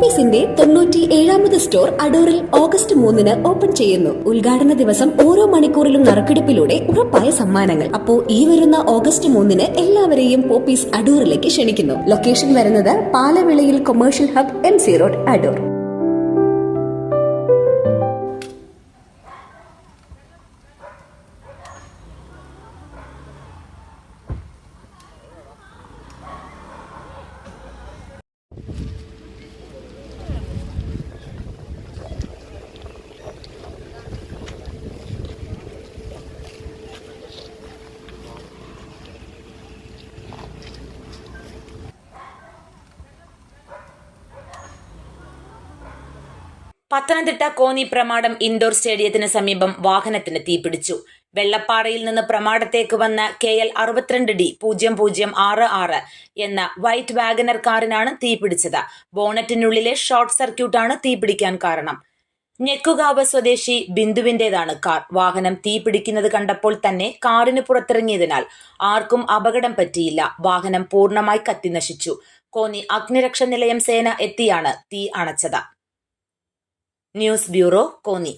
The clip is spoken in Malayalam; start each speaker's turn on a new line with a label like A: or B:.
A: പോപ്പീസിന്റെ തൊണ്ണൂറ്റി ഏഴാമത് സ്റ്റോർ അടൂറിൽ ഓഗസ്റ്റ് മൂന്നിന് ഓപ്പൺ ചെയ്യുന്നു. ഉദ്ഘാടന ദിവസം ഓരോ മണിക്കൂറിലും നറുക്കെടുപ്പിലൂടെ ഉറപ്പായ സമ്മാനങ്ങൾ. അപ്പോ ഈ വരുന്ന ഓഗസ്റ്റ് മൂന്നിന് എല്ലാവരെയും പോപ്പീസ് അടൂറിലേക്ക് ക്ഷണിക്കുന്നു. ലൊക്കേഷൻ വരുന്നത് പാലവിളയിൽ commercial hub M C road Adoor.
B: Pathanamthitta Konni Pramadam indoor സ്റ്റേഡിയത്തിന് സമീപം വാഹനത്തിന് തീപിടിച്ചു. വെള്ളപ്പാറയിൽ നിന്ന് പ്രമാടത്തേക്ക് വന്ന കെ എൽ അറുപത്തിരണ്ട് ഡി പൂജ്യം പൂജ്യം ആറ് ആറ് എന്ന വൈറ്റ് വാഗനർ കാറിനാണ് തീപിടിച്ചത്. ബോണറ്റിനുള്ളിലെ ഷോർട്ട് സർക്യൂട്ടാണ് തീപിടിക്കാൻ കാരണം. ഞെക്കുകാവ് സ്വദേശി ബിന്ദുവിന്റേതാണ് കാർ. വാഹനം തീപിടിക്കുന്നത് കണ്ടപ്പോൾ തന്നെ കാറിന് പുറത്തിറങ്ങിയതിനാൽ ആർക്കും അപകടം പറ്റിയില്ല. വാഹനം പൂർണമായി കത്തിനശിച്ചു. കോന്നി അഗ്നിരക്ഷ നിലയം സേന എത്തിയാണ് തീ അണച്ചത്. News bureau Konni